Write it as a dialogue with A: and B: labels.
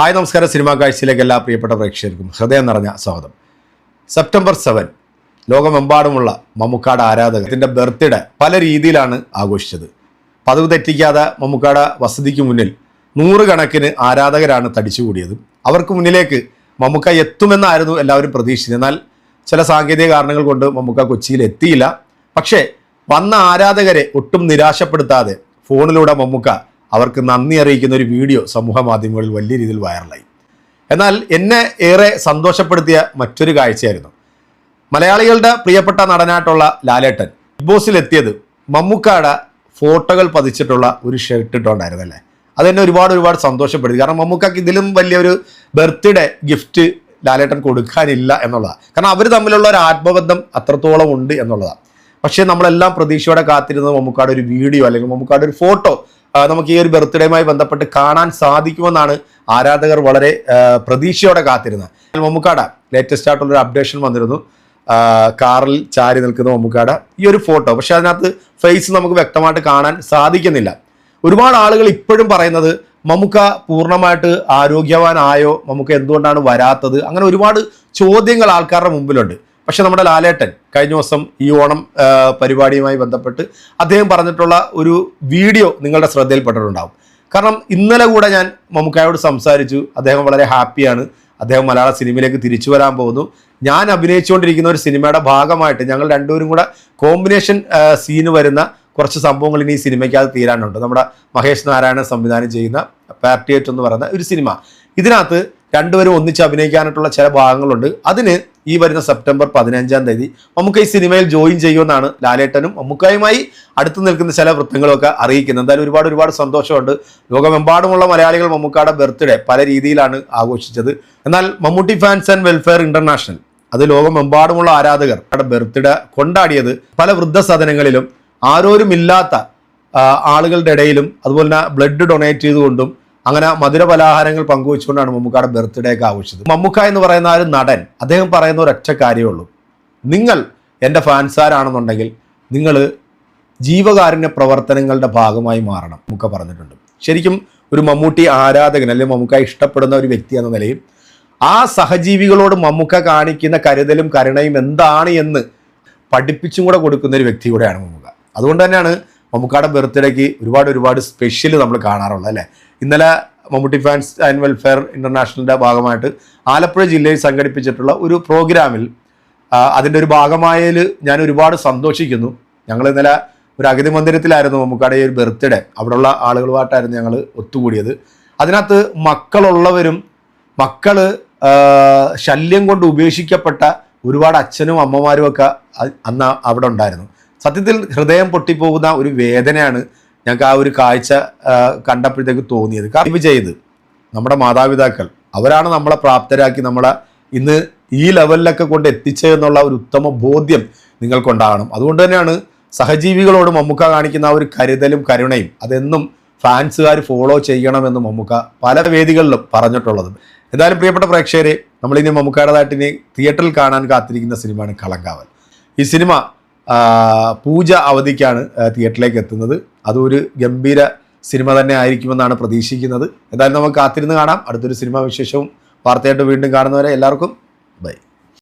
A: Hi നമസ്കാരം. Cinema കാഴ്ചയിലേക്ക് എല്ലാ പ്രിയപ്പെട്ട പ്രേക്ഷകർക്കും ഹൃദയം നിറഞ്ഞ സ്വാഗതം. സെപ്റ്റംബർ സെവൻ ലോകമെമ്പാടുമുള്ള മമ്മൂക്കാട് ആരാധകത്തിന്റെ ബർത്ത്ഡേ പല രീതിയിലാണ് ആഘോഷിച്ചത്. പതിവ് തെറ്റിക്കാതെ മമ്മൂക്കാട് വസതിക്ക് മുന്നിൽ നൂറുകണക്കിന് ആരാധകരാണ് തടിച്ചുകൂടിയത്. അവർക്ക് മുന്നിലേക്ക് മമ്മൂക്ക എത്തുമെന്നായിരുന്നു എല്ലാവരും പ്രതീക്ഷിച്ചത്. എന്നാൽ ചില സാങ്കേതിക കാരണങ്ങൾ കൊണ്ട് മമ്മൂക്ക കൊച്ചിയിൽ എത്തിയില്ല. പക്ഷേ വന്ന ആരാധകരെ ഒട്ടും നിരാശപ്പെടുത്താതെ ഫോണിലൂടെ മമ്മൂക്ക അവർക്ക് നന്ദി അറിയിക്കുന്ന ഒരു വീഡിയോ സമൂഹ മാധ്യമങ്ങളിൽ വലിയ രീതിയിൽ വൈറലായി. എന്നാൽ എന്നെ ഏറെ സന്തോഷപ്പെടുത്തിയ മറ്റൊരു കാഴ്ചയായിരുന്നു. മലയാളികളുടെ പ്രിയപ്പെട്ട നടനായിട്ടുള്ള ലാലേട്ടൻ ബിഗ് ബോസിൽ എത്തിയത് മമ്മൂക്കാടെ ഫോട്ടോകൾ പതിച്ചിട്ടുള്ള ഒരു ഷർട്ട് ഇട്ടുകൊണ്ടായിരുന്നല്ലേ അതെന്നെ ഒരുപാട് ഒരുപാട് സന്തോഷപ്പെടുത്തി. കാരണം മമ്മൂക്കാക്ക് ഇതിലും വലിയൊരു ബർത്ത്ഡേ ഗിഫ്റ്റ് ലാലേട്ടൻ കൊടുക്കാനില്ല എന്നുള്ളതാണ് കാരണം അവർ തമ്മിലുള്ള ഒരു ആത്മബന്ധം അത്രത്തോളം ഉണ്ട് എന്നുള്ളതാണ് പക്ഷേ നമ്മളെല്ലാം പ്രതീക്ഷയോടെ കാത്തിരുന്നത് മമ്മൂക്കാട് ഒരു വീഡിയോ അല്ലെങ്കിൽ മമ്മൂക്കാട് ഒരു ഫോട്ടോ നമുക്ക് ഈ ഒരു ബർത്ത്ഡേയുമായി ബന്ധപ്പെട്ട് കാണാൻ സാധിക്കുമെന്നാണ് ആരാധകർ വളരെ പ്രതീക്ഷയോടെ കാത്തിരുന്നത്. മമ്മൂക്കാട ലേറ്റസ്റ്റ് ആയിട്ടുള്ളൊരു അപ്ഡേഷൻ വന്നിരുന്നു. കാറിൽ ചാരി നിൽക്കുന്ന മമ്മൂക്കാട ഈ ഒരു ഫോട്ടോ പക്ഷെ അതിനകത്ത് ഫേസ് നമുക്ക് വ്യക്തമായിട്ട് കാണാൻ സാധിക്കുന്നില്ല. ഒരുപാട് ആളുകൾ ഇപ്പോഴും പറയുന്നത് മമ്മുക്ക പൂർണമായിട്ട് ആരോഗ്യവാനായോ മമ്മുക്ക എന്തുകൊണ്ടാണ് വരാത്തത്? അങ്ങനെ ഒരുപാട് ചോദ്യങ്ങൾ ആൾക്കാരുടെ മുമ്പിലുണ്ട്. പക്ഷെ നമ്മുടെ ലാലേട്ടൻ കഴിഞ്ഞ ദിവസം ഈ ഓണം പരിപാടിയുമായി ബന്ധപ്പെട്ട് അദ്ദേഹം പറഞ്ഞിട്ടുള്ള ഒരു വീഡിയോ നിങ്ങളുടെ ശ്രദ്ധയിൽപ്പെട്ടിട്ടുണ്ടാവും. കാരണം ഇന്നലെ കൂടെ ഞാൻ മമ്മൂക്കായോട് സംസാരിച്ചു. അദ്ദേഹം വളരെ ഹാപ്പിയാണ്. അദ്ദേഹം മലയാള സിനിമയിലേക്ക് തിരിച്ചു വരാൻ പോകുന്നു. ഞാൻ അഭിനയിച്ചുകൊണ്ടിരിക്കുന്ന ഒരു സിനിമയുടെ ഭാഗമായിട്ട് ഞങ്ങൾ രണ്ടുപേരും കൂടെ കോമ്പിനേഷൻ സീന് വരുന്ന കുറച്ച് സംഭവങ്ങൾ ഇനി ഈ സിനിമയ്ക്കകത്ത് തീരാനുണ്ട്. നമ്മുടെ മഹേഷ് നാരായണൻ സംവിധാനം ചെയ്യുന്ന പാർട്ടിയേറ്റ് എന്ന് പറയുന്ന ഒരു സിനിമ. ഇതിനകത്ത് രണ്ടുപേരും ഒന്നിച്ച് അഭിനയിക്കാനായിട്ടുള്ള ചില ഭാഗങ്ങളുണ്ട്. അതിന് ഈ വരുന്ന സെപ്റ്റംബർ പതിനഞ്ചാം തീയതി നമുക്ക് ഈ സിനിമയിൽ ജോയിൻ ചെയ്യുമെന്നാണ് ലാലേട്ടനും മമ്മൂക്കായുമായി അടുത്ത് നിൽക്കുന്ന ചില വൃത്തങ്ങളൊക്കെ അറിയിക്കുന്നത്. എന്തായാലും ഒരുപാട് ഒരുപാട് സന്തോഷമുണ്ട്. ലോകമെമ്പാടുമുള്ള മലയാളികൾ മമ്മൂക്കായുടെ ബർത്ത്ഡേ പല രീതിയിലാണ് ആഘോഷിച്ചത്. എന്നാൽ Mammootty fans and welfare international അത് ലോകമെമ്പാടുമുള്ള ആരാധകർ ബർത്ത്ഡേ കൊണ്ടാടിയത് പല വൃദ്ധസദനങ്ങളിലും ആരോരുമില്ലാത്ത ആളുകളുടെ ഇടയിലും അതുപോലെ തന്നെ ബ്ലഡ് ഡൊണേറ്റ് ചെയ്തുകൊണ്ടും അങ്ങനെ മധുര പലഹാരങ്ങൾ പങ്കുവെച്ചുകൊണ്ടാണ് മമ്മൂക്കയുടെ ബർത്ത്ഡേ ഒക്കെ ആഘോഷിച്ചത്. മമ്മൂക്ക എന്ന് പറയുന്ന ഒരു നടൻ അദ്ദേഹം പറയുന്ന ഒരൊറ്റ കാര്യമേ ഉള്ളൂ. നിങ്ങൾ എന്റെ ഫാൻസാരാണെന്നുണ്ടെങ്കിൽ നിങ്ങൾ ജീവകാരുണ്യ പ്രവർത്തനങ്ങളുടെ ഭാഗമായി മാറണം മമ്മൂക്ക പറഞ്ഞിട്ടുണ്ട്. ശരിക്കും ഒരു മമ്മൂട്ടി ആരാധകൻ അല്ലെങ്കിൽ മമ്മൂക്ക ഇഷ്ടപ്പെടുന്ന ഒരു വ്യക്തി എന്ന നിലയിൽ ആ സഹജീവികളോട് മമ്മൂക്ക കാണിക്കുന്ന കരുതലും കരുണയും എന്താണ് എന്ന് പഠിപ്പിച്ചും കൂടെ കൊടുക്കുന്ന ഒരു വ്യക്തി കൂടെയാണ് മമ്മൂക്ക. അതുകൊണ്ട് തന്നെയാണ് മമ്മൂക്കയുടെ ബർത്ത്ഡേക്ക് ഒരുപാട് ഒരുപാട് സ്പെഷ്യൽ നമ്മൾ കാണാറുള്ളത് അല്ലേ? ഇന്നലെ മമ്മൂട്ടി ഫാൻസ് ആൻഡ് വെൽഫെയർ ഇന്റർനാഷണലിന്റെ ഭാഗമായിട്ട് ആലപ്പുഴ ജില്ലയിൽ സംഘടിപ്പിച്ചിട്ടുള്ള ഒരു പ്രോഗ്രാമിൽ അതിന്റെ ഒരു ഭാഗമായതിൽ ഞാൻ ഒരുപാട് സന്തോഷിക്കുന്നു. ഞങ്ങൾ ഇന്നലെ ഒരു അഗതി മന്ദിരത്തിലായിരുന്നു മമ്മൂക്കാടെ ഒരു ബർത്ത്ഡേ. അവിടെയുള്ള ആളുകളുമായിട്ടായിരുന്നു ഞങ്ങൾ ഒത്തുകൂടിയത്. അതിനകത്ത് മക്കളുള്ളവരും മക്കൾ ശല്യം കൊണ്ട് ഉപേക്ഷിക്കപ്പെട്ട ഒരുപാട് അച്ഛനും അമ്മമാരും ഒക്കെ അന്ന് അവിടെ ഉണ്ടായിരുന്നു. സത്യത്തിൽ ഹൃദയം പൊട്ടിപ്പോകുന്ന ഒരു വേദനയാണ് ഞങ്ങൾക്ക് ആ ഒരു കാഴ്ച കണ്ടപ്പോഴത്തേക്ക് തോന്നിയത്. കാര്യം ചെയ്ത്. നമ്മുടെ മാതാപിതാക്കൾ അവരാണ് നമ്മളെ പ്രാപ്തരാക്കി നമ്മളെ ഇന്ന് ഈ ലെവലിലൊക്കെ കൊണ്ട് എത്തിച്ചതെന്നുള്ള ഒരു ഉത്തമ ബോധ്യം നിങ്ങൾക്കുണ്ടാകണം. അതുകൊണ്ട് തന്നെയാണ് സഹജീവികളോട് മമ്മൂക്ക കാണിക്കുന്ന ആ ഒരു കരുതലും കരുണയും അതെന്നും ഫാൻസുകാർ ഫോളോ ചെയ്യണമെന്ന് മമ്മൂക്ക പല വേദികളിലും പറഞ്ഞിട്ടുള്ളത്. എന്തായാലും പ്രിയപ്പെട്ട പ്രേക്ഷകരെ നമ്മളിനി മമ്മൂക്കയുടേതായിട്ട് ഇനി തിയേറ്ററിൽ കാണാൻ കാത്തിരിക്കുന്ന സിനിമയാണ് കളങ്കാവൽ. ഈ സിനിമ പൂജ അവധിക്കാണ് തിയേറ്ററിലേക്ക് എത്തുന്നത്. അതൊരു ഗംഭീര സിനിമ തന്നെ ആയിരിക്കുമെന്നാണ് പ്രതീക്ഷിക്കുന്നത്. എന്തായാലും നമുക്ക് കാത്തിരുന്ന് കാണാം. അടുത്തൊരു സിനിമ വിശേഷവും വാർത്തയായിട്ട് വീണ്ടും കാണുന്നവരെ എല്ലാവർക്കും ബൈ.